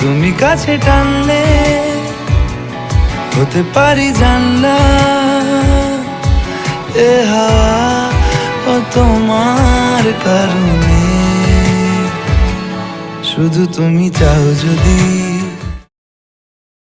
তুমি কাছে টানলে হতে পারি জানলা। এ হাওয়া ও তোমার কারণে। শুধু তুমি চাও যদি